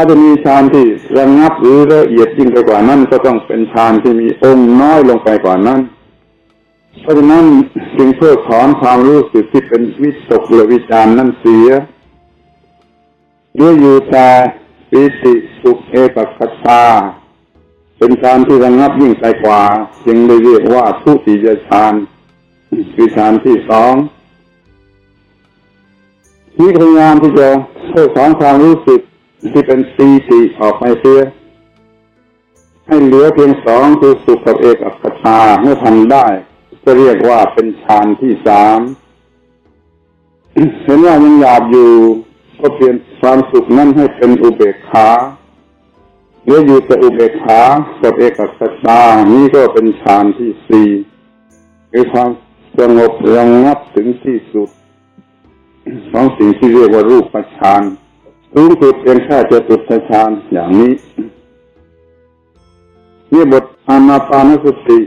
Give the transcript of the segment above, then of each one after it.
ถ้าจะมีฌานที่ระงับหรือละเอียดยิ่งไปกว่านั้นก็ต้องเป็นฌานที่มีองค์น้อยลงไปกว่านั้น เพราะฉะนั้นจึงเพิกถอนความรู้สึกที่เป็นวิตกหรือวิจารณ์นั่นเสียเหลืออยู่แต่ปิติสุขเอกัคตา เป็นฌานที่ระงับยิ่งไปกว่าจึงได้เรียกว่าทุติยฌานคือฌานที่สองที่พยายามที่จะเพิกถอนความรู้สึก ที่เป็นปีติออกไปเสียให้เหลือเพียงสองคือสุขกับเอกอัคตาเมื่อทำได้ก็เรียกว่าเป็นฌานที่สามเห็นว่ายังหยาบอยู่ก็เปลี่ยนความสุขนั้นให้เป็นอุเบกขาเหลืออยู่แต่อุเบกขากับเอกอัคคตานี้ก็เป็นฌานที่สี่คือความสงบระงับถึงที่สุดของสิ่งที่เรียกว่ารูปฌาน สูงสุดเป็นแค่เจตุตฌานอย่างนี้ นี่บทอานาปานสติ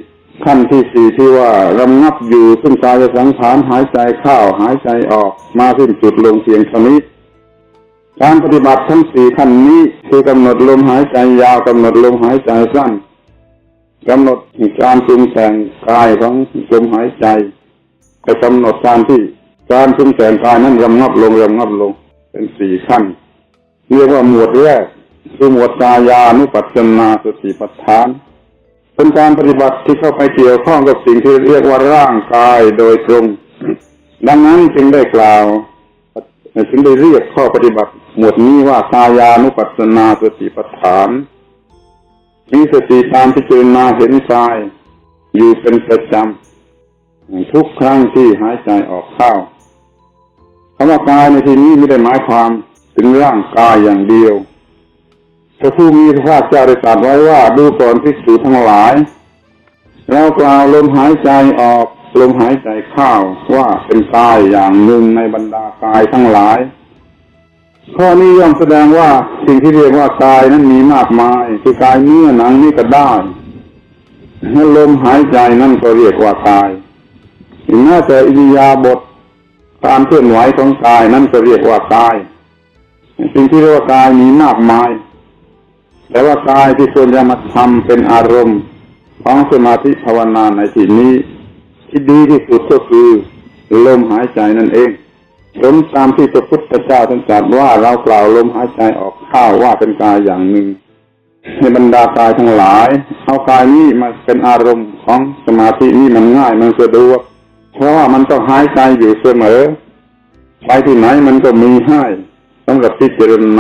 ขั้นที่สี่ที่ว่าระงับอยู่ซึ่งกายสังขารหายใจเข้าหายใจออกมาสิ้นสุดลงเพียงเท่านี้การปฏิบัติทั้งสี่ขั้นนี้คือกำหนดลมหายใจยาวกำหนดลมหายใจสั้นกำหนดการปรุงแต่งกายของลมหายใจไปกำหนดการที่การปรุงแต่งกายนั้นระงับลงระงับลง เป็นสี่ขั้น เรียกว่าหมวดแรกคือหมวดกายานุปัสสนาสติปัฏฐาน เป็นการปฏิบัติที่เข้าไปเกี่ยวข้องกับสิ่งที่เรียกว่าร่างกายโดยตรง ดังนั้นจึงได้กล่าวจึงได้เรียกข้อปฏิบัติ หมวดนี้ว่ากายานุปัสสนาสติปัฏฐานมีสติตามพิจารณาเห็นกาย อยู่เป็นประจำทุกครั้งที่หายใจออกเข้าคำว่ากายในที่นี้ไม่ได้หมายความ ถึงร่างกายอย่างเดียวพระผู้มีพระภาคเจ้าได้ตรัสไว้ว่าดูก่อนภิกษุทั้งหลาย เรากล่าวลมหายใจออกลมหายใจเข้าว่าเป็นกายอย่างหนึ่งในบรรดากายทั้งหลาย ข้อนี้ย่อมแสดงว่าสิ่งที่เรียกว่ากายนั้นมีมากมายคือกายเนื้อหนังนี่ก็ได้ให้ลมหายใจนั่นก็เรียกว่ากายแม้แต่อิริยาบถการเคลื่อนไหวของกายนั่นก็เรียกว่ากาย สิ่งที่เรียกว่ากายมีมากมายแต่ว่ากายที่ควรจะมาทำเป็นอารมณ์ของสมาธิภาวนาในที่นี้ที่ดีที่สุดก็คือลมหายใจนั่นเองสมตามที่พระพุทธเจ้าท่านตรัสว่าเรากล่าวลมหายใจออกเข้าว่าเป็นกายอย่างหนึ่ง ในบรรดากายทั้งหลายเอากายนี้มาเป็นอารมณ์ของสมาธินี้มันง่ายมันสะดวกเพราะว่ามันต้องหายใจอยู่เสมอไปที่ไหนมันก็มีให้ สำหรับพิจารณา